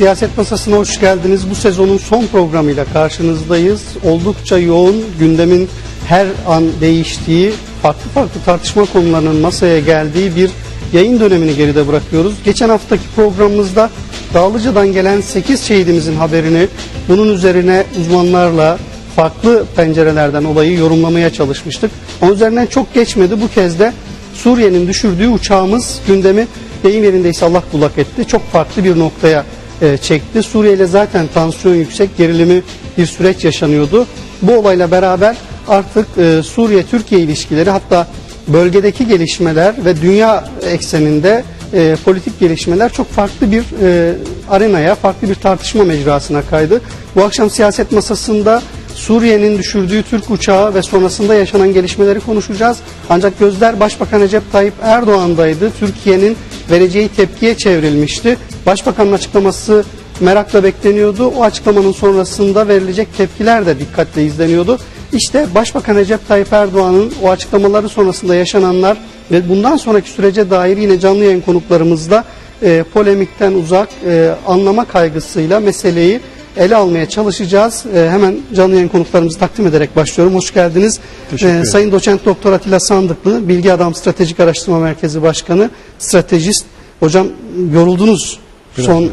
Siyaset Masası'na hoş geldiniz. Bu sezonun son programıyla karşınızdayız. Oldukça yoğun, gündemin her an değiştiği, farklı farklı tartışma konularının masaya geldiği bir yayın dönemini geride bırakıyoruz. Geçen haftaki programımızda Dağlıca'dan gelen 8 şehidimizin haberini, bunun üzerine uzmanlarla, farklı pencerelerden olayı yorumlamaya çalışmıştık. Onun üzerinden çok geçmedi. Bu kez de Suriye'nin düşürdüğü uçağımız gündemi deyim yerindeyse Allah bullak etti. Çok farklı bir noktaya e, çekti. Suriye ile zaten tansiyon yüksek, gerilimi bir süreç yaşanıyordu. Bu olayla beraber artık e, Suriye-Türkiye ilişkileri hatta bölgedeki gelişmeler ve dünya ekseninde e, politik gelişmeler çok farklı bir e, arenaya, farklı bir tartışma mecrasına kaydı. Bu akşam siyaset masasında Suriye'nin düşürdüğü Türk uçağı ve sonrasında yaşanan gelişmeleri konuşacağız. Ancak gözler Başbakan Recep Tayyip Erdoğan'daydı. Türkiye'nin vereceği tepkiye çevrilmişti. Başbakanın açıklaması merakla bekleniyordu. O açıklamanın sonrasında verilecek tepkiler de dikkatle izleniyordu. İşte Başbakan Recep Tayyip Erdoğan'ın o açıklamaları sonrasında yaşananlar ve bundan sonraki sürece dair yine canlı yayın konuklarımızla e, polemikten uzak e, anlama kaygısıyla meseleyi ele almaya çalışacağız. E, hemen canlı yayın konuklarımızı takdim ederek başlıyorum. Hoş geldiniz. Ederim. Sayın Doçent Doktor Atilla Sandıklı, Bilgi Adam Stratejik Araştırma Merkezi Başkanı, stratejist. Hocam yoruldunuz son e,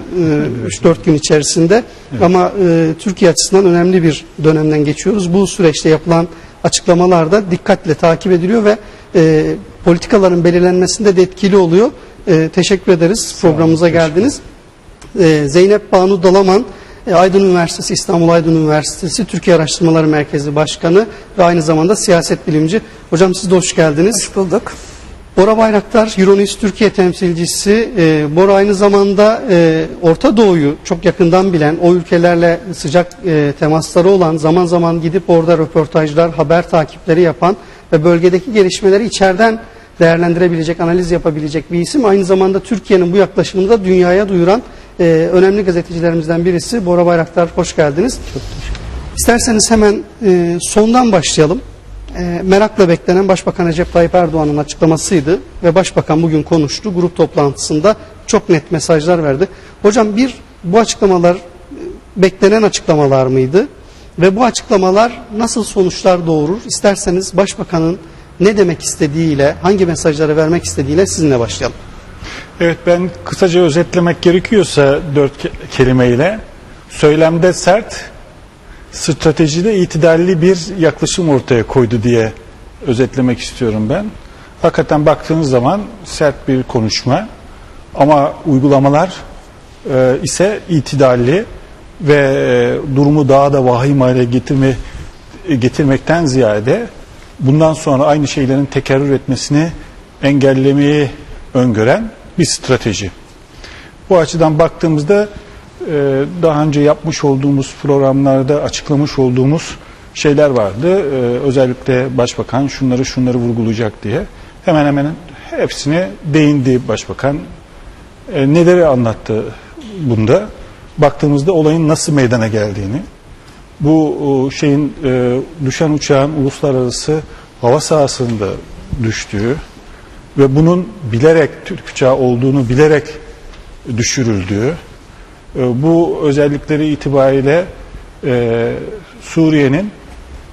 3-4 gün içerisinde ama e, Türkiye açısından önemli bir dönemden geçiyoruz. Bu süreçte yapılan açıklamalar da dikkatle takip ediliyor ve e, politikaların belirlenmesinde de etkili oluyor. E, teşekkür ederiz programımıza geldiniz. E, Zeynep Banu Dalaman, e, Aydın Üniversitesi, İstanbul Aydın Üniversitesi Türkiye Araştırmaları Merkezi Başkanı ve aynı zamanda siyaset bilimci. Hocam siz de hoş geldiniz. Hoş bulduk. Bora Bayraktar, Euronews Türkiye temsilcisi. E, Bora aynı zamanda e, Orta Doğu'yu çok yakından bilen, o ülkelerle sıcak e, temasları olan, zaman zaman gidip orada röportajlar, haber takipleri yapan ve bölgedeki gelişmeleri içeriden değerlendirebilecek, analiz yapabilecek bir isim. Aynı zamanda Türkiye'nin bu yaklaşımını da dünyaya duyuran e, önemli gazetecilerimizden birisi. Bora Bayraktar, hoş geldiniz. İsterseniz hemen e, sondan başlayalım. E, merakla beklenen Başbakan Recep Tayyip Erdoğan'ın açıklamasıydı ve Başbakan bugün konuştu. Grup toplantısında çok net mesajlar verdi. Hocam bir bu açıklamalar e, beklenen açıklamalar mıydı? Ve bu açıklamalar nasıl sonuçlar doğurur? İsterseniz Başbakan'ın ne demek istediğiyle, hangi mesajları vermek istediğiyle sizinle başlayalım. Evet ben kısaca özetlemek gerekiyorsa dört ke- kelimeyle söylemde sert, stratejide itidalli bir yaklaşım ortaya koydu diye özetlemek istiyorum ben. Hakikaten baktığınız zaman sert bir konuşma ama uygulamalar e, ise itidalli ve e, durumu daha da vahim hale getirme, getirmekten ziyade bundan sonra aynı şeylerin tekerrür etmesini engellemeyi öngören bir strateji. Bu açıdan baktığımızda e, daha önce yapmış olduğumuz programlarda açıklamış olduğumuz şeyler vardı. E, Özellikle Başbakan şunları şunları vurgulayacak diye. Hemen hemen hepsine değindi Başbakan. E, Neleri anlattı bunda? Baktığımızda olayın nasıl meydana geldiğini, bu şeyin düşen uçağın uluslararası hava sahasında düştüğü ve bunun bilerek Türk uçağı olduğunu bilerek düşürüldüğü, e, bu özellikleri itibariyle e, Suriye'nin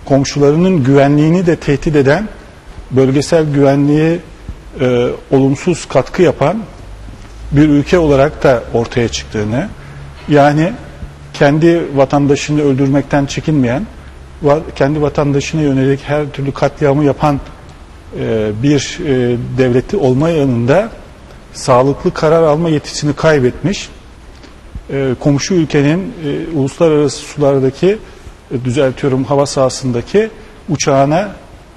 komşularının güvenliğini de tehdit eden, bölgesel güvenliğe e, olumsuz katkı yapan bir ülke olarak da ortaya çıktığını, yani kendi vatandaşını öldürmekten çekinmeyen, kendi vatandaşına yönelik her türlü katliamı yapan bir e, devleti olma yanında sağlıklı karar alma yetisini kaybetmiş, e, komşu ülkenin e, uluslararası sulardaki e, düzeltiyorum hava sahasındaki uçağına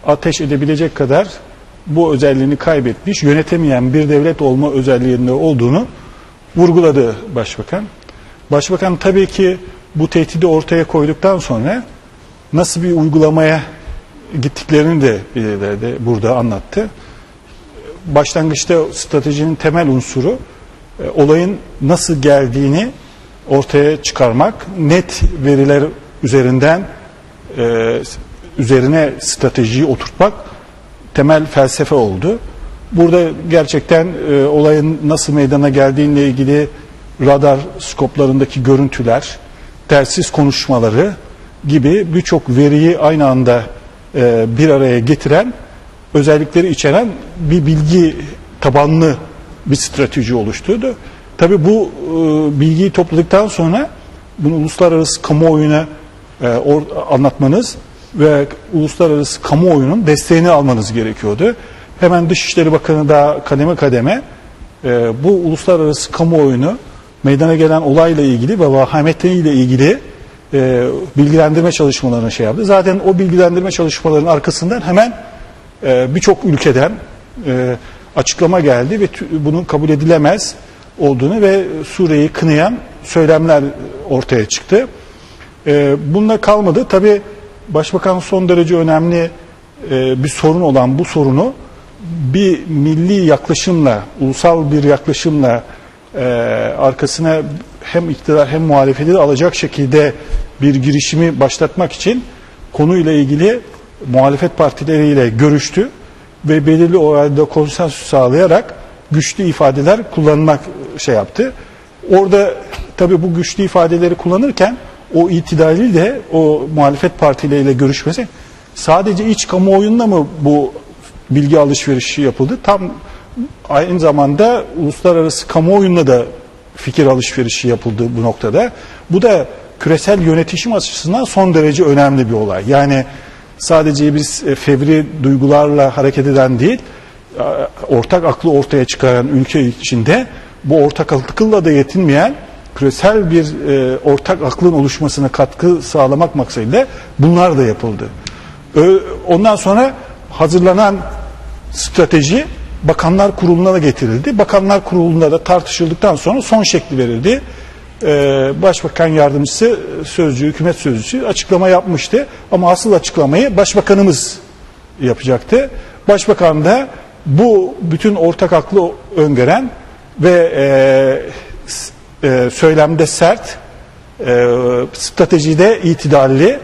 ateş edebilecek kadar bu özelliğini kaybetmiş, yönetemeyen bir devlet olma özelliğinde olduğunu vurguladı Başbakan. Başbakan tabii ki bu tehdidi ortaya koyduktan sonra nasıl bir uygulamaya gittiklerini de belirledi, burada anlattı. Başlangıçta stratejinin temel unsuru e, olayın nasıl geldiğini ortaya çıkarmak, net veriler üzerinden e, üzerine stratejiyi oturtmak temel felsefe oldu. Burada gerçekten e, olayın nasıl meydana geldiğiyle ilgili radar skoplarındaki görüntüler, telsiz konuşmaları gibi birçok veriyi aynı anda e, bir araya getiren özellikleri içeren bir bilgi tabanlı bir strateji oluşturdu. Tabii bu e, bilgiyi topladıktan sonra bunu uluslararası kamuoyuna e, or- anlatmanız ve uluslararası kamuoyunun desteğini almanız gerekiyordu. Hemen Dışişleri Bakanı da kademe kademe e, bu uluslararası kamuoyunu meydana gelen olayla ilgili ve vahametleriyle ilgili e, bilgilendirme çalışmalarına şey yaptı. Zaten o bilgilendirme çalışmalarının arkasından hemen e, birçok ülkeden e, açıklama geldi ve bunun kabul edilemez olduğunu ve Suriye'yi kınayan söylemler ortaya çıktı. E, bununla kalmadı. Tabi Başbakan son derece önemli e, bir sorun olan bu sorunu bir milli yaklaşımla, ulusal bir yaklaşımla e, arkasına hem iktidar hem muhalefeti de alacak şekilde bir girişimi başlatmak için konuyla ilgili muhalefet partileriyle görüştü ve belirli oranda konsensüs sağlayarak güçlü ifadeler kullanmak şey yaptı. Orada tabii bu güçlü ifadeleri kullanırken o itidali de o muhalefet partileriyle görüşmesi sadece iç kamuoyunda mı bu bilgi alışverişi yapıldı? Tam aynı zamanda uluslararası kamuoyunda da fikir alışverişi yapıldı bu noktada. Bu da küresel yönetişim açısından son derece önemli bir olay. Yani sadece biz e, fevri duygularla hareket eden değil, e, ortak aklı ortaya çıkaran ülke içinde bu ortak akılla da yetinmeyen küresel bir e, ortak aklın oluşmasına katkı sağlamak maksadıyla bunlar da yapıldı. Ondan sonra hazırlanan strateji Bakanlar Kurulu'na da getirildi. Bakanlar Kurulu'nda da tartışıldıktan sonra son şekli verildi. Ee, Başbakan Yardımcısı, Sözcü, Hükümet Sözcüsü açıklama yapmıştı. Ama asıl açıklamayı Başbakanımız yapacaktı. Başbakan da bu bütün ortak aklı öngören ve e, e, söylemde sert, e, stratejide itidalli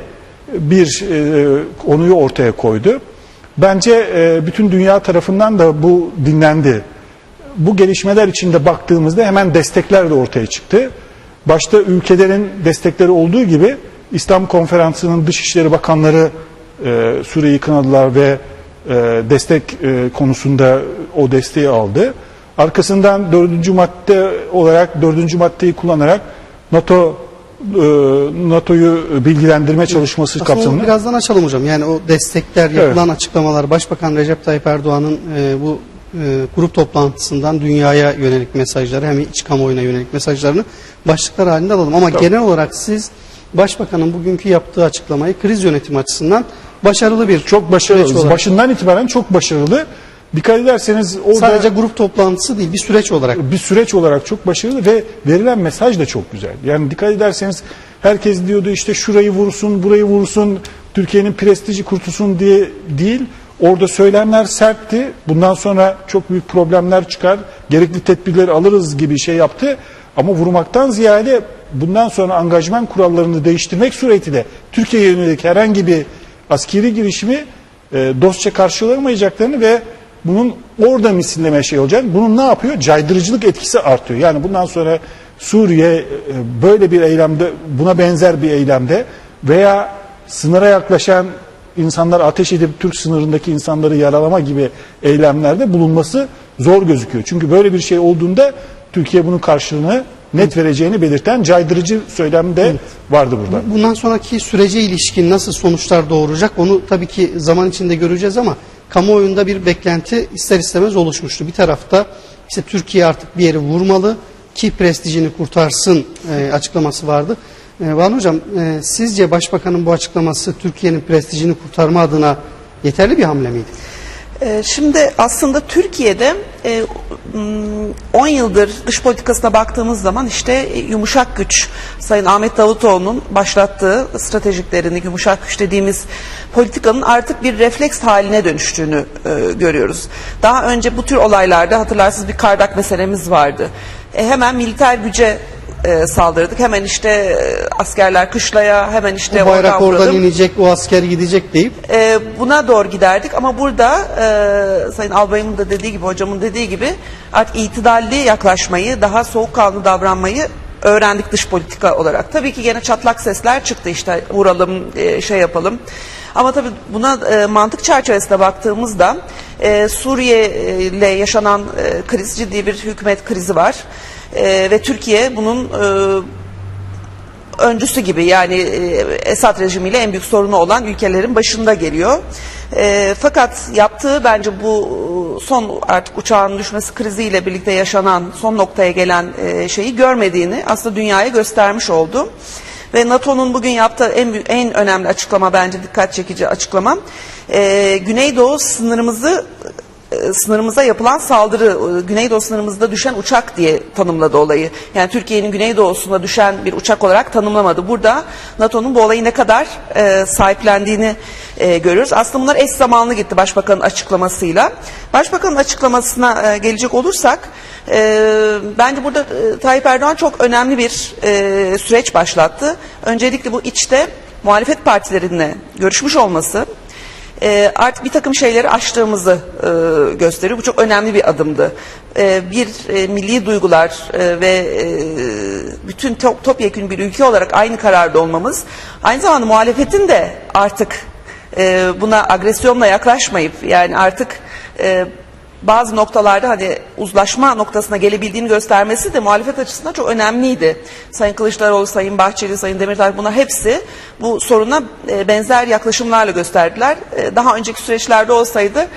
bir konuyu ortaya koydu. Bence e, bütün dünya tarafından da bu dinlendi. Bu gelişmeler içinde baktığımızda hemen destekler de ortaya çıktı. Başta ülkelerin destekleri olduğu gibi İslam Konferansı'nın Dışişleri Bakanları e, Suriye'yi kınadılar ve e, destek e, konusunda o desteği aldı. Arkasından dördüncü madde olarak dördüncü maddeyi kullanarak NATO NATO'yu bilgilendirme çalışması Aslında kapsamında birazdan açalım hocam. Yani o destekler, yapılan açıklamalar, Başbakan Recep Tayyip Erdoğan'ın e, bu e, grup toplantısından dünyaya yönelik mesajları hem iç kamuoyuna yönelik mesajlarını başlıklar halinde alalım. Ama genel olarak siz Başbakanın bugünkü yaptığı açıklamayı kriz yönetimi açısından başarılı bir çok başarılı. olarak- Başından itibaren çok başarılı. Dikkat ederseniz orada sadece grup toplantısı değil bir süreç olarak bir süreç olarak çok başarılı ve verilen mesaj da çok güzel. Yani dikkat ederseniz herkes diyordu işte şurayı vursun, burayı vursun, Türkiye'nin prestiji kurtulsun diye değil. Orada söylemler sertti. Bundan sonra çok büyük problemler çıkar. Gerekli tedbirleri alırız gibi şey yaptı. Ama vurmaktan ziyade bundan sonra angajman kurallarını değiştirmek suretiyle Türkiye'ye yönelik herhangi bir askeri girişimi e, dostça karşılamayacaklarını ve bunun orada misilleme şey olacak. Bunun ne yapıyor? Caydırıcılık etkisi artıyor. Yani bundan sonra Suriye e, böyle bir eylemde, buna benzer bir eylemde veya sınıra yaklaşan insanlar ateş edip Türk sınırındaki insanları yaralama gibi eylemlerde bulunması zor gözüküyor. Çünkü böyle bir şey olduğunda Türkiye bunun karşılığını net vereceğini belirten caydırıcı söylem de vardı burada. bundan sonraki sürece ilişkin nasıl sonuçlar doğuracak onu tabii ki zaman içinde göreceğiz ama kamuoyunda bir beklenti ister istemez oluşmuştu. Bir tarafta işte Türkiye artık bir yeri vurmalı ki prestijini kurtarsın e, açıklaması vardı. E, Van Hocam e, sizce Başbakanın bu açıklaması Türkiye'nin prestijini kurtarma adına yeterli bir hamle miydi? Ee, Şimdi aslında Türkiye'de e, m, 10 yıldır dış politikasına baktığımız zaman işte e, yumuşak güç Sayın Ahmet Davutoğlu'nun başlattığı stratejiklerini yumuşak güç dediğimiz politikanın artık bir refleks haline dönüştüğünü e, görüyoruz. Daha önce bu tür olaylarda hatırlarsınız bir kardak meselemiz vardı. E, hemen militer güce e, saldırdık. Hemen işte e, askerler kışlaya, hemen işte Bu bayrak oradan oradan vuralım. inecek, o asker gidecek deyip E, buna doğru giderdik ama burada e, Sayın Albayım'ın da dediği gibi, hocamın dediği gibi artık itidalli yaklaşmayı, daha soğukkanlı davranmayı öğrendik dış politika olarak. Tabii ki gene çatlak sesler çıktı işte vuralım, e, şey yapalım. Ama tabii buna e, mantık çerçevesinde baktığımızda e, Suriye ile yaşanan e, kriz ciddi bir hükümet krizi var. E, ve Türkiye bunun e, öncüsü gibi yani e, Esad rejimiyle en büyük sorunu olan ülkelerin başında geliyor. E, fakat yaptığı bence bu e, son artık uçağın düşmesi kriziyle birlikte yaşanan son noktaya gelen e, şeyi görmediğini aslında dünyaya göstermiş oldu. Ve NATO'nun bugün yaptığı en en önemli açıklama bence dikkat çekici açıklama. E, Güneydoğu sınırımızı sınırımıza yapılan saldırı, e, Güneydoğu sınırımızda düşen uçak diye tanımladı olayı. Yani Türkiye'nin Güneydoğu'sunda düşen bir uçak olarak tanımlamadı. Burada NATO'nun bu olayı ne kadar e, sahiplendiğini e, görüyoruz. Aslında bunlar eş zamanlı gitti Başbakanın açıklamasıyla. Başbakanın açıklamasına e, gelecek olursak, e, bence burada e, Tayyip Erdoğan çok önemli bir e, süreç başlattı. Öncelikle bu içte muhalefet partilerine görüşmüş olması, e, artık bir takım şeyleri aştığımızı e, gösteriyor. Bu çok önemli bir adımdı. E, bir e, milli duygular e, ve e, bütün top, topyekün bir ülke olarak aynı kararda olmamız, aynı zamanda muhalefetin de artık e, buna agresyonla yaklaşmayıp yani artık e, bazı noktalarda hani uzlaşma noktasına gelebildiğini göstermesi de muhalefet açısından çok önemliydi. Sayın Kılıçdaroğlu, Sayın Bahçeli, Sayın Demirtaş buna hepsi bu soruna e, benzer yaklaşımlarla gösterdiler. E, Daha önceki süreçlerde olsaydı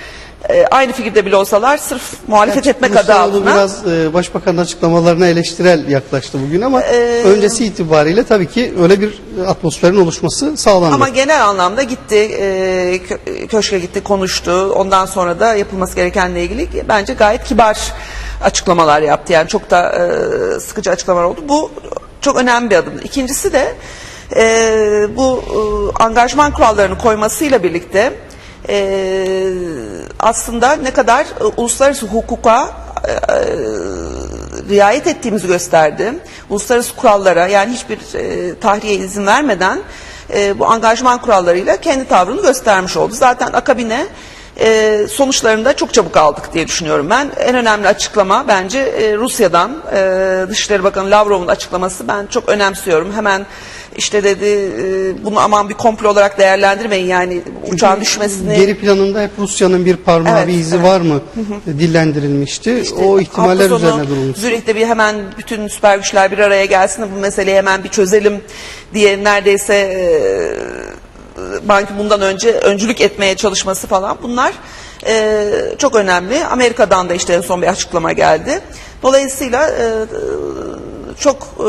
e, aynı fikirde bile olsalar sırf muhalefet etmek adı altına biraz e, başbakanın açıklamalarına eleştirel yaklaştı bugün ama Ee, öncesi itibariyle tabii ki öyle bir atmosferin oluşması sağlandı. Ama genel anlamda gitti, e, kö- köşke gitti, konuştu. Ondan sonra da yapılması gerekenle ilgili bence gayet kibar açıklamalar yaptı. Yani çok da e, sıkıcı açıklamalar oldu. Bu çok önemli bir adım. İkincisi de e, bu e, angajman kurallarını koymasıyla birlikte e, aslında ne kadar e, uluslararası hukuka e, riayet ettiğimizi gösterdi. Uluslararası kurallara yani hiçbir e, tahriye izin vermeden e, bu angajman kurallarıyla kendi tavrını göstermiş oldu. Zaten akabine e, sonuçlarını da çok çabuk aldık diye düşünüyorum ben. En önemli açıklama bence e, Rusya'dan e, Dışişleri Bakanı Lavrov'un açıklaması ben çok önemsiyorum. Hemen işte dedi e, bunu aman bir komplo olarak değerlendirmeyin yani uçağın düşmesini Geri planında hep Rusya'nın bir parmağı Evet, bir izi evet. var mı dillendirilmişti. İşte o ihtimaller hafta sonu üzerine durulmuş. Zürih'te bir hemen bütün süper güçler bir araya gelsin de bu meseleyi hemen bir çözelim diye neredeyse e, banki bundan önce öncülük etmeye çalışması falan bunlar e, çok önemli. Amerika'dan da işte en son bir açıklama geldi. Dolayısıyla e, çok e,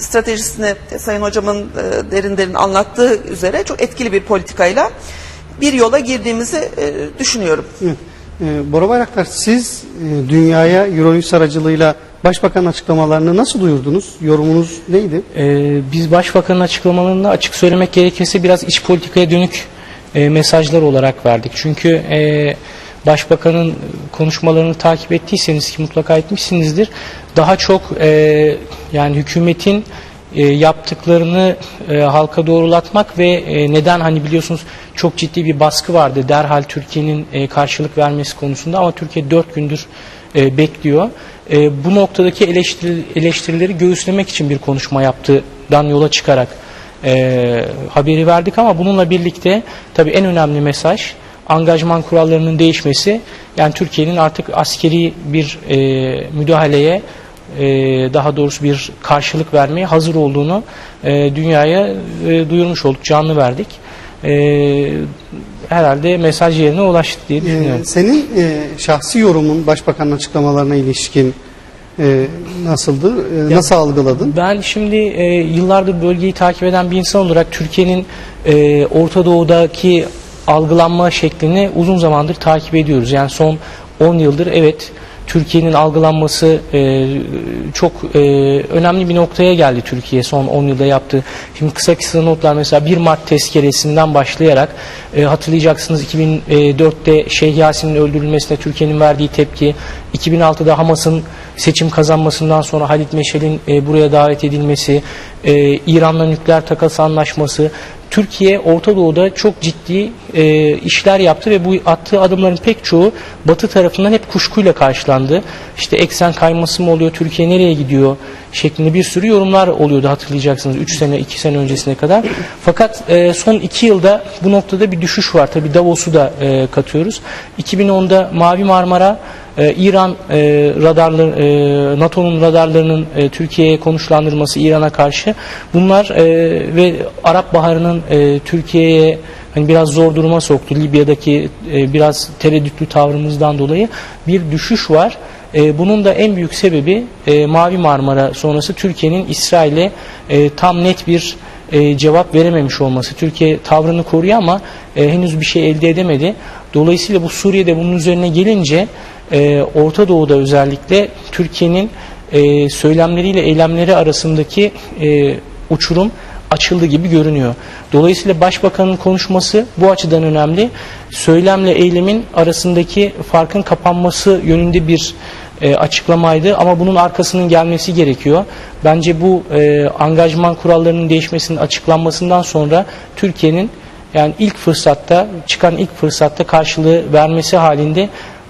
stratejisini Sayın Hocam'ın e, derin derin anlattığı üzere çok etkili bir politikayla bir yola girdiğimizi e, düşünüyorum. Evet. E, Bora Bayraktar siz e, dünyaya Euronews aracılığıyla başbakan açıklamalarını nasıl duyurdunuz? Yorumunuz neydi? Ee, biz başbakanın açıklamalarında açık söylemek gerekirse biraz iç politikaya dönük e, mesajlar olarak verdik. Çünkü e, başbakanın konuşmalarını takip ettiyseniz ki mutlaka etmişsinizdir. Daha çok e, yani hükümetin e, yaptıklarını e, halka doğrulatmak ve e, neden hani biliyorsunuz çok ciddi bir baskı vardı derhal Türkiye'nin e, karşılık vermesi konusunda ama Türkiye dört gündür e, bekliyor. E, bu noktadaki eleştiri, eleştirileri göğüslemek için bir konuşma yaptığından yola çıkarak e, haberi verdik ama bununla birlikte tabii en önemli mesaj angajman kurallarının değişmesi yani Türkiye'nin artık askeri bir e, müdahaleye e, daha doğrusu bir karşılık vermeye hazır olduğunu e, dünyaya e, duyurmuş olduk, canlı verdik. E, herhalde mesaj yerine ulaştı diye E, düşünüyorum. senin e, şahsi yorumun başbakanın açıklamalarına ilişkin e, nasıldı? E, nasıl algıladın? Ben şimdi e, yıllardır bölgeyi takip eden bir insan olarak Türkiye'nin e, Orta Doğu'daki algılanma şeklini uzun zamandır takip ediyoruz. Yani son 10 yıldır evet Türkiye'nin algılanması e, çok e, önemli bir noktaya geldi Türkiye son 10 yılda yaptığı. Şimdi kısa kısa notlar mesela 1 Mart tezkeresinden başlayarak e, hatırlayacaksınız 2004'te Şeyh Yasin'in öldürülmesine Türkiye'nin verdiği tepki, 2006'da Hamas'ın seçim kazanmasından sonra Halit Meşel'in e, buraya davet edilmesi, e, İran'la nükleer takas anlaşması, Türkiye Orta Doğu'da çok ciddi e, işler yaptı ve bu attığı adımların pek çoğu Batı tarafından hep kuşkuyla karşılandı. İşte eksen kayması mı oluyor, Türkiye nereye gidiyor şeklinde bir sürü yorumlar oluyordu hatırlayacaksınız 3 sene 2 sene öncesine kadar. Fakat e, son 2 yılda bu noktada bir düşüş var. Tabi Davos'u da e, katıyoruz. 2010'da Mavi Marmara ee, İran e, radarları, e, NATO'nun radarlarının e, Türkiye'ye konuşlandırması İran'a karşı bunlar e, ve Arap Baharı'nın e, Türkiye'ye hani biraz zor duruma soktu. Libya'daki e, biraz tereddütlü tavrımızdan dolayı bir düşüş var. E, bunun da en büyük sebebi e, Mavi Marmara sonrası Türkiye'nin İsrail'e e, tam net bir e, cevap verememiş olması. Türkiye tavrını koruyor ama e, henüz bir şey elde edemedi. Dolayısıyla bu Suriye'de bunun üzerine gelince e, Orta Doğu'da özellikle Türkiye'nin e, söylemleriyle eylemleri arasındaki e, uçurum açıldı gibi görünüyor. Dolayısıyla Başbakanın konuşması bu açıdan önemli. Söylemle eylemin arasındaki farkın kapanması yönünde bir e, açıklamaydı ama bunun arkasının gelmesi gerekiyor. Bence bu e, angajman kurallarının değişmesinin açıklanmasından sonra Türkiye'nin yani ilk fırsatta çıkan ilk fırsatta karşılığı vermesi halinde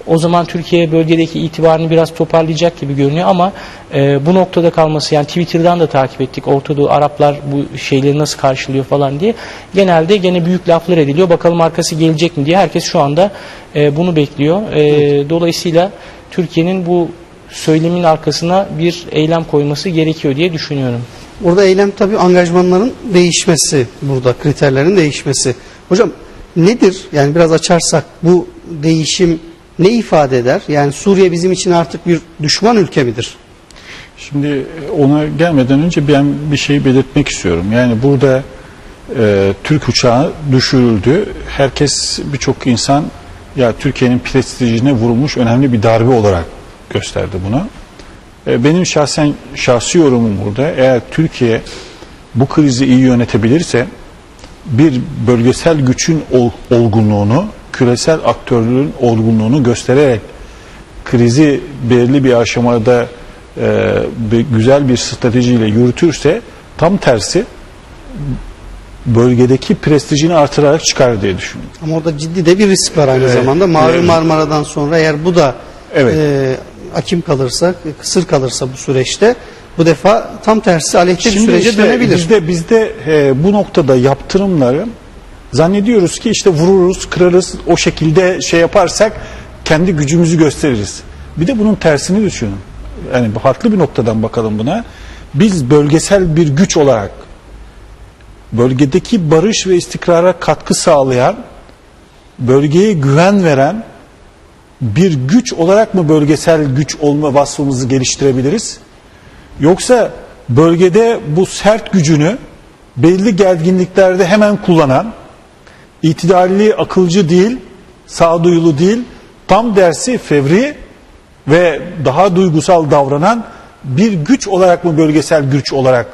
o zaman Türkiye bölgedeki itibarını biraz toparlayacak gibi görünüyor ama e, bu noktada kalması yani Twitter'dan da takip ettik Orta Doğu Araplar bu şeyleri nasıl karşılıyor falan diye genelde gene büyük laflar ediliyor bakalım arkası gelecek mi diye herkes şu anda e, bunu bekliyor e, dolayısıyla Türkiye'nin bu söylemin arkasına bir eylem koyması gerekiyor diye düşünüyorum. Orada eylem tabii angajmanların değişmesi burada, kriterlerin değişmesi. Hocam nedir? Yani biraz açarsak bu değişim ne ifade eder? Yani Suriye bizim için artık bir düşman ülke midir? Şimdi ona gelmeden önce ben bir şey belirtmek istiyorum. Yani burada e, Türk uçağı düşürüldü. Herkes birçok insan ya Türkiye'nin prestijine vurulmuş önemli bir darbe olarak gösterdi bunu. E, benim şahsen şahsi yorumum burada eğer Türkiye bu krizi iyi yönetebilirse bir bölgesel güçün ol, olgunluğunu, küresel aktörlüğün olgunluğunu göstererek krizi belirli bir aşamada e, bir, güzel bir stratejiyle yürütürse tam tersi bölgedeki prestijini artırarak çıkar diye düşünüyorum. Ama orada ciddi de bir risk var aynı Evet. zamanda. Mavi Evet. Marmara'dan sonra eğer bu da Evet. e, akim kalırsa, kısır kalırsa bu süreçte bu defa tam tersi aleyhte bir sürece işte dönebilir. Bizde bizde e, bu noktada yaptırımları zannediyoruz ki işte vururuz, kırarız, o şekilde şey yaparsak kendi gücümüzü gösteririz. Bir de bunun tersini düşünün. Yani farklı bir noktadan bakalım buna. Biz bölgesel bir güç olarak bölgedeki barış ve istikrara katkı sağlayan, bölgeye güven veren bir güç olarak mı bölgesel güç olma vasfımızı geliştirebiliriz? Yoksa bölgede bu sert gücünü belli gerginliklerde hemen kullanan, itidalli, akılcı değil, sağduyulu değil, tam dersi fevri ve daha duygusal davranan bir güç olarak mı bölgesel güç olarak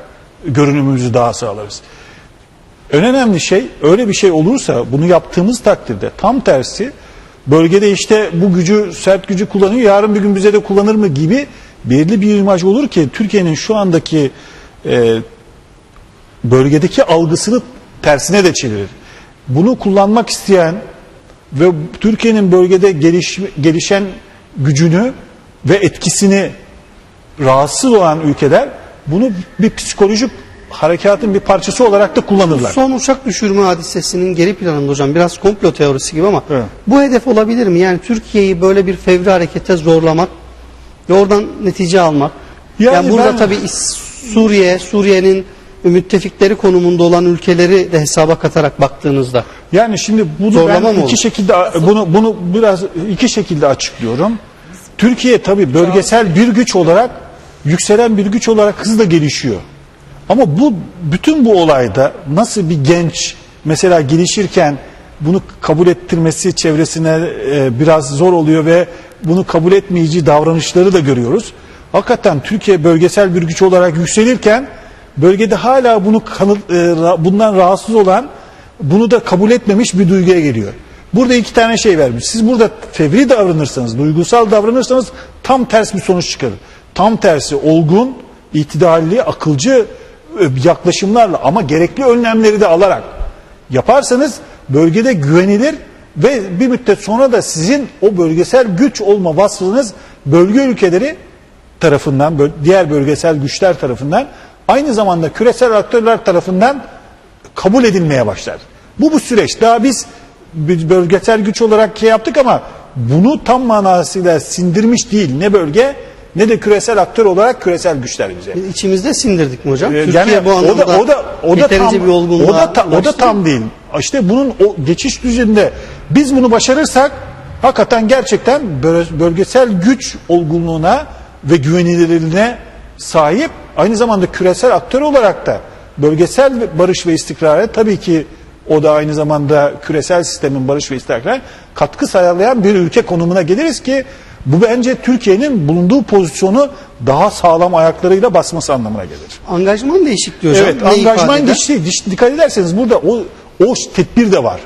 görünümümüzü daha sağlarız? En önemli şey öyle bir şey olursa bunu yaptığımız takdirde tam tersi bölgede işte bu gücü sert gücü kullanıyor yarın bir gün bize de kullanır mı gibi belirli bir imaj olur ki Türkiye'nin şu andaki e, bölgedeki algısını tersine de çevirir. Bunu kullanmak isteyen ve Türkiye'nin bölgede geliş, gelişen gücünü ve etkisini rahatsız olan ülkeler bunu bir psikolojik harekatın bir parçası olarak da kullanırlar. Son uçak düşürme hadisesinin geri planında hocam biraz komplo teorisi gibi ama Evet. bu hedef olabilir mi? Yani Türkiye'yi böyle bir fevri harekete zorlamak ve oradan netice almak. Yani, Yani burada ben- tabii Suriye, Suriye'nin müttefikleri konumunda olan ülkeleri de hesaba katarak baktığınızda. Yani şimdi bunu Zorlama ben iki olur? şekilde bunu bunu biraz iki şekilde açıklıyorum. Türkiye tabii bölgesel bir güç olarak yükselen bir güç olarak hızla gelişiyor. Ama bu bütün bu olayda nasıl bir genç mesela gelişirken bunu kabul ettirmesi çevresine e, biraz zor oluyor ve bunu kabul etmeyici davranışları da görüyoruz. Hakikaten Türkiye bölgesel bir güç olarak yükselirken bölgede hala bunu kanıt, e, bundan rahatsız olan bunu da kabul etmemiş bir duyguya geliyor. Burada iki tane şey vermiş. Siz burada fevri davranırsanız, duygusal davranırsanız tam ters bir sonuç çıkarır. Tam tersi olgun, itidalli, akılcı e, yaklaşımlarla ama gerekli önlemleri de alarak yaparsanız bölgede güvenilir ve bir müddet sonra da sizin o bölgesel güç olma vasfınız bölge ülkeleri tarafından, diğer bölgesel güçler tarafından aynı zamanda küresel aktörler tarafından kabul edilmeye başlar. Bu bu süreç. Daha biz bölgesel güç olarak şey yaptık ama bunu tam manasıyla sindirmiş değil ne bölge ne de küresel aktör olarak küresel güçler bize. Biz içimizde sindirdik mi hocam? Ee, Türkiye yani bu anlamda o da o da o da tam bir olgunluğa o da ta- o da tam değil. İşte bunun o geçiş düzeninde biz bunu başarırsak hakikaten gerçekten böl- bölgesel güç olgunluğuna ve güvenilirliğine sahip aynı zamanda küresel aktör olarak da bölgesel barış ve istikrara tabii ki o da aynı zamanda küresel sistemin barış ve istikrarına katkı sağlayan bir ülke konumuna geliriz ki bu bence Türkiye'nin bulunduğu pozisyonu daha sağlam ayaklarıyla basması anlamına gelir. Angajman değişikliği hocam. Evet, ne angajman. Diş- Dikkat ederseniz burada o o tedbir de var.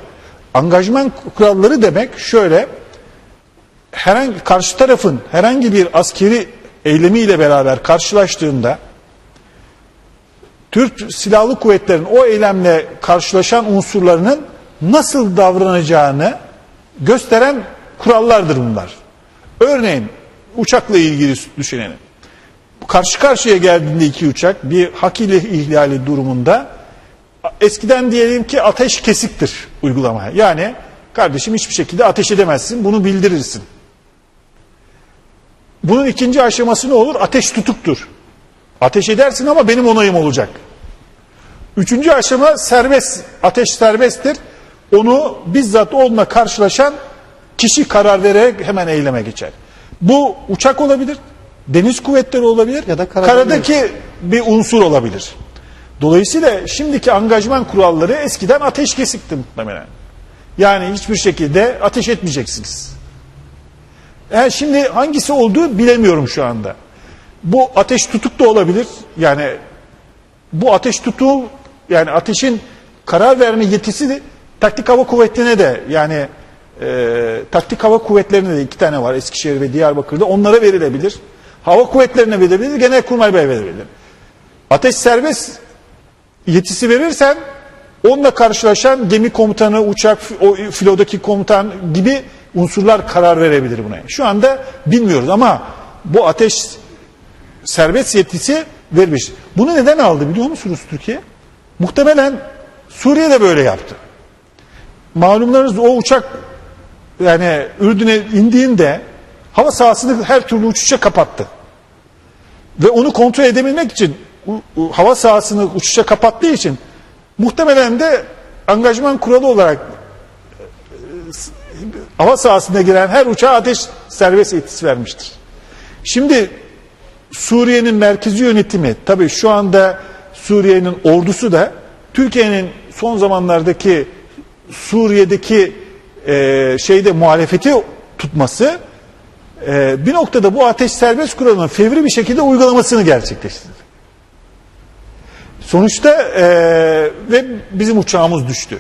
Angajman kuralları demek şöyle herhangi karşı tarafın herhangi bir askeri eylemiyle beraber karşılaştığında Türk Silahlı Kuvvetleri'nin o eylemle karşılaşan unsurlarının nasıl davranacağını gösteren kurallardır bunlar. Örneğin uçakla ilgili düşünelim. Karşı karşıya geldiğinde iki uçak bir hak ihlali durumunda eskiden diyelim ki ateş kesiktir uygulamaya. Yani kardeşim hiçbir şekilde ateş edemezsin bunu bildirirsin. Bunun ikinci aşaması ne olur? Ateş tutuktur. Ateş edersin ama benim onayım olacak. Üçüncü aşama serbest, ateş serbesttir. Onu bizzat onunla karşılaşan kişi karar vererek hemen eyleme geçer. Bu uçak olabilir, deniz kuvvetleri olabilir Ya da karada karadaki bir unsur olabilir. Dolayısıyla şimdiki angajman kuralları eskiden ateş kesikti muhtemelen. Yani hiçbir şekilde ateş etmeyeceksiniz. Yani şimdi hangisi olduğu bilemiyorum şu anda. Bu ateş tutuk da olabilir. Yani bu ateş tutuğu yani ateşin karar verme yetisi de taktik hava kuvvetlerine de yani e, taktik hava kuvvetlerine de iki tane var Eskişehir ve Diyarbakır'da onlara verilebilir. Hava kuvvetlerine verilebilir, genelkurmay bey verilebilir. Ateş serbest yetisi verirsen onunla karşılaşan gemi komutanı, uçak, o filodaki komutan gibi unsurlar karar verebilir buna. Şu anda bilmiyoruz ama bu ateş serbest yetkisi vermiş. Bunu neden aldı biliyor musunuz Türkiye? Muhtemelen Suriye de böyle yaptı. Malumlarınız o uçak yani Ürdün'e indiğinde hava sahasını her türlü uçuşa kapattı. Ve onu kontrol edebilmek için hava sahasını uçuşa kapattığı için muhtemelen de angajman kuralı olarak e, hava sahasına giren her uçağa ateş serbest yetkisi vermiştir. Şimdi Suriye'nin merkezi yönetimi tabii şu anda Suriye'nin ordusu da Türkiye'nin son zamanlardaki Suriye'deki e, şeyde muhalefeti tutması e, bir noktada bu ateş serbest kuralının fevri bir şekilde uygulamasını gerçekleştirdi. Sonuçta e, ve bizim uçağımız düştü.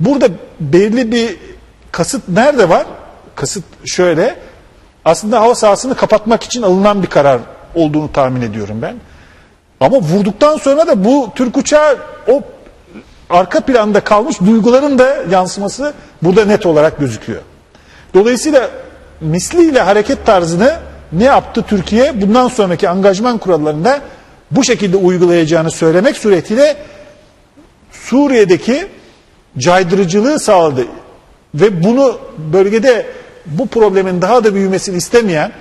Burada belli bir kasıt nerede var? Kasıt şöyle. Aslında hava sahasını kapatmak için alınan bir karar olduğunu tahmin ediyorum ben. Ama vurduktan sonra da bu Türk uçağı o arka planda kalmış duyguların da yansıması burada net olarak gözüküyor. Dolayısıyla misliyle hareket tarzını ne yaptı Türkiye? Bundan sonraki angajman kurallarında bu şekilde uygulayacağını söylemek suretiyle Suriye'deki caydırıcılığı sağladı. Ve bunu bölgede bu problemin daha da büyümesini istemeyen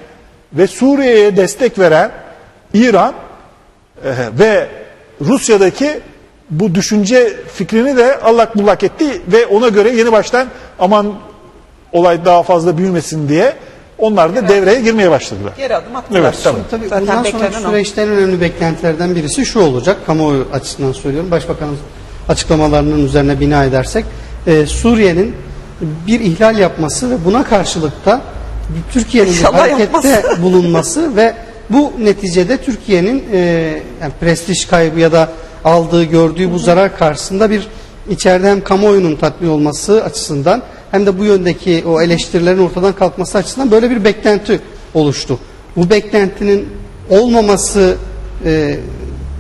ve Suriye'ye destek veren İran e, ve Rusya'daki bu düşünce fikrini de allak bullak etti ve ona göre yeni baştan aman olay daha fazla büyümesin diye onlar da devreye girmeye başladılar. Geri adım attılar. Evet, tamam. Tabii Zaten bundan sonraki süreçte en önemli beklentilerden birisi şu olacak. Kamuoyu açısından söylüyorum. Başbakanın açıklamalarının üzerine bina edersek. e, Suriye'nin bir ihlal yapması ve buna karşılık da Türkiye'nin bir harekette yapmaz. bulunması ve bu neticede Türkiye'nin e, yani prestij kaybı ya da aldığı gördüğü bu zarar karşısında bir içeride hem kamuoyunun tatmin olması açısından hem de bu yöndeki o eleştirilerin ortadan kalkması açısından böyle bir beklenti oluştu. Bu beklentinin olmaması e,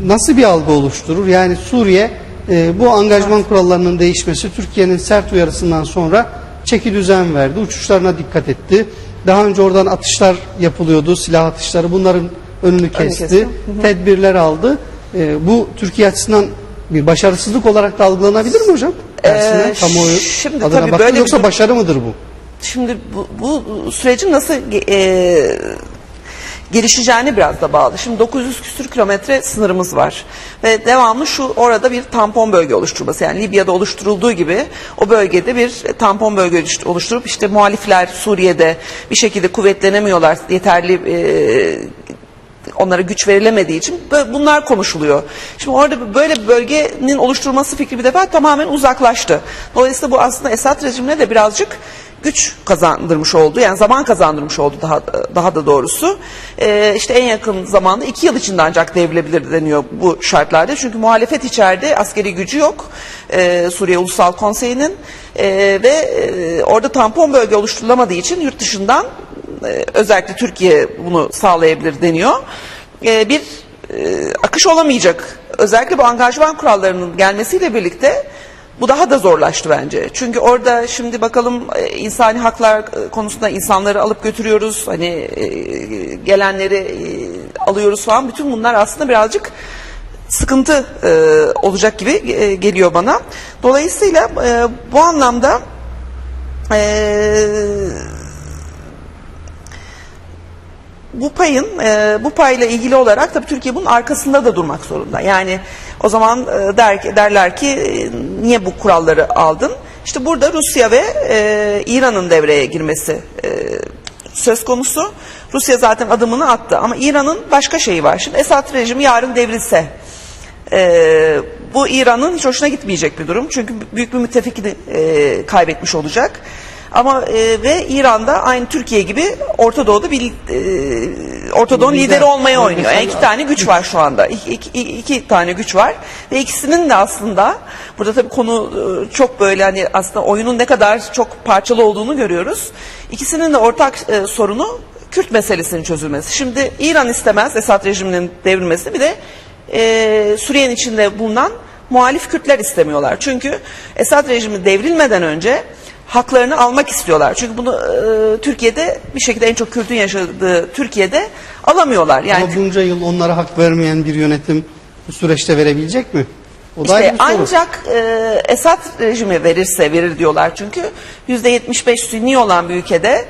nasıl bir algı oluşturur? Yani Suriye e, bu angajman kurallarının değişmesi Türkiye'nin sert uyarısından sonra çeki düzen verdi. Uçuşlarına dikkat etti. Daha önce oradan atışlar yapılıyordu, silah atışları. Bunların önünü kesti. kesti. Tedbirler aldı. E, bu Türkiye açısından bir başarısızlık olarak da algılanabilir mi hocam? Tersine, Ee, kamuoyu şimdi adına tabii baktığında böyle bir yoksa durum- başarı mıdır bu? Şimdi bu, bu sürecin nasıl e, gelişeceğine biraz da bağlı. Şimdi 900 küsür kilometre sınırımız var ve devamlı şu orada bir tampon bölge oluşturması yani Libya'da oluşturulduğu gibi o bölgede bir tampon bölge oluşturup işte muhalifler Suriye'de bir şekilde kuvvetlenemiyorlar yeterli e, onlara güç verilemediği için bunlar konuşuluyor. Şimdi orada böyle bir bölgenin oluşturulması fikri bir defa tamamen uzaklaştı. Dolayısıyla bu aslında Esad rejimine de birazcık güç kazandırmış oldu. Yani zaman kazandırmış oldu daha daha da doğrusu. Ee, işte en yakın zamanda iki yıl içinde ancak devrilebilir deniyor bu şartlarda. Çünkü muhalefet içeride askeri gücü yok. Ee, Suriye Ulusal Konseyi'nin Ee, ve e, orada tampon bölge oluşturulamadığı için yurt dışından özellikle Türkiye bunu sağlayabilir deniyor. E, bir e, akış olamayacak. Özellikle bu angajman kurallarının gelmesiyle birlikte bu daha da zorlaştı bence. Çünkü orada şimdi bakalım e, insani haklar e, konusunda insanları alıp götürüyoruz. Hani e, gelenleri e, alıyoruz falan. Bütün bunlar aslında birazcık sıkıntı e, olacak gibi e, geliyor bana. Dolayısıyla e, bu anlamda e, bu payın e, bu payla ilgili olarak tabii Türkiye bunun arkasında da durmak zorunda. Yani o zaman e, der derler ki e, niye bu kuralları aldın? İşte burada Rusya ve e, İran'ın devreye girmesi e, söz konusu. Rusya zaten adımını attı ama İran'ın başka şeyi var. Şimdi Esad rejimi yarın devrilse e, bu İran'ın hiç hoşuna gitmeyecek bir durum. Çünkü büyük bir müttefikini e, kaybetmiş olacak. Ama e, ve İran'da aynı Türkiye gibi Orta Doğu'da bir e, Orta Doğu'nun Lider, lideri olmaya oynuyor. Yani iki tane güç var şu anda. İki, iki, iki tane güç var ve ikisinin de aslında burada tabii konu e, çok böyle hani aslında oyunun ne kadar çok parçalı olduğunu görüyoruz. İkisinin de ortak e, sorunu Kürt meselesinin çözülmesi. Şimdi İran istemez Esad rejiminin devrilmesi bir de e, Suriye'nin içinde bulunan muhalif Kürtler istemiyorlar. Çünkü Esad rejimi devrilmeden önce haklarını almak istiyorlar. Çünkü bunu e, Türkiye'de bir şekilde en çok Kürt'ün yaşadığı Türkiye'de alamıyorlar. Yani Ama bunca yıl onlara hak vermeyen bir yönetim bu süreçte verebilecek mi? O da İşte ancak e, Esad rejimi verirse verir diyorlar çünkü %75 Sünni olan bir ülkede